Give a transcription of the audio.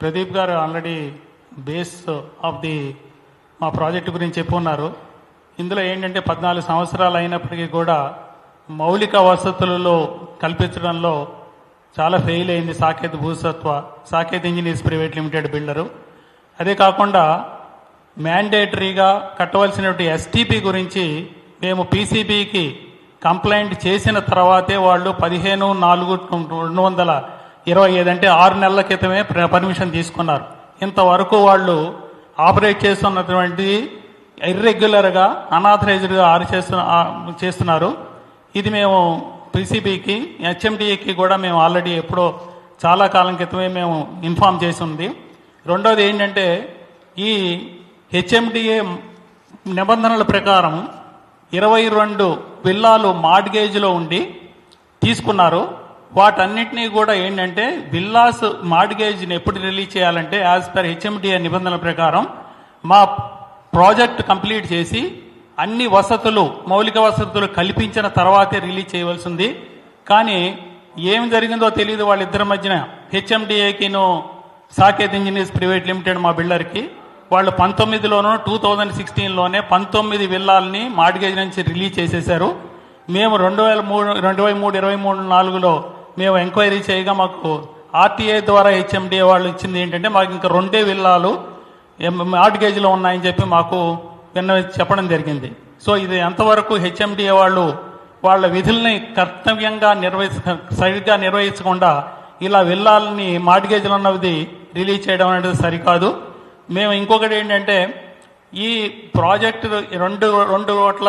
ప్రదీప్ గారు already base of the మా project గురించి చెప్పున్నారు ఇందులో ఏంటంటే పద్నాలుగు సంవత్సరాలు అయినప్పటికీ కూడా మౌలిక వసతులలో కల్పించడంలో చాలా ఫెయిల్ అయింది Saketh భూసత్వ Saket engineers private limited builder. అదే కాకుండా మ్యాండేటరీగా కట్టవలసినటువంటి ఎస్టీపీ గురించి మేము పీసీబీకి కంప్లైంట్ చేసిన తర్వాతే వాళ్ళు పదిహేను నాలుగు రెండు వందల ఇరవై ఐదు అంటే ఆరు నెలల క్రితమే పర్మిషన్ తీసుకున్నారు. ఇంతవరకు వాళ్ళు ఆపరేట్ చేస్తున్నటువంటి ఇర్రెగ్యులర్గా అనాథరైజ్డ్గా ఆరు చేస్తు చేస్తున్నారు. ఇది మేము పీసీబీకి హెచ్ఎండిఏకి కూడా మేము ఆల్రెడీ ఎప్పుడో చాలా కాలం క్రితమే మేము ఇన్ఫామ్ చేసి ఉంది. రెండోది ఏంటంటే ఈ హెచ్ఎండిఏ నిబంధనల ప్రకారం ఇరవై రెండు విల్లాలు మార్డ్గేజ్లో ఉండి తీసుకున్నారు. వాటన్నిటినీ కూడా ఏంటంటే విల్లాస్ మార్డ్గేజ్ని ఎప్పుడు రిలీజ్ చేయాలంటే యాజ్ పర్ హెచ్ఎండిఏ నిబంధనల ప్రకారం మా ప్రాజెక్ట్ కంప్లీట్ చేసి అన్ని వసతులు మౌలిక వసతులు కల్పించిన తర్వాతే రిలీజ్ చేయవలసి ఉంది. కానీ ఏం జరిగిందో తెలియదు వాళ్ళిద్దరి మధ్యన. హెచ్ఎండిఏకిను సాకేత్ ఇంజనీర్స్ ప్రైవేట్ లిమిటెడ్ మా బిల్డర్కి వాళ్ళు పంతొమ్మిదిలోనూ టూ థౌజండ్ సిక్స్టీన్లోనే పంతొమ్మిది విల్లాలని మార్టిగేజ్ నుంచి రిలీజ్ చేసేశారు. మేము రెండు వేల మూడు రెండు వేల మూడు ఇరవై మూడు నాలుగులో మేము ఎంక్వైరీ చేయగా మాకు ఆర్టీఐ ద్వారా హెచ్ఎండిఏ వాళ్ళు ఇచ్చింది ఏంటంటే మాకు ఇంకా రెండే విల్లాలు మార్గేజ్లో ఉన్నాయని చెప్పి మాకు విన్న చెప్పడం జరిగింది. సో ఇది ఎంతవరకు హెచ్ఎండిఏ వాళ్ళు వాళ్ళ విధుల్ని కర్తవ్యంగా నిర్వహించ సరిగ్గా నిర్వహించకుండా ఇలా విల్లాలని మార్టిగేజ్లు ఉన్నది రిలీజ్ చేయడం అనేది సరికాదు. మేము ఇంకొకటి ఏంటంటే ఈ ప్రాజెక్టు రెండు రెండు కోట్ల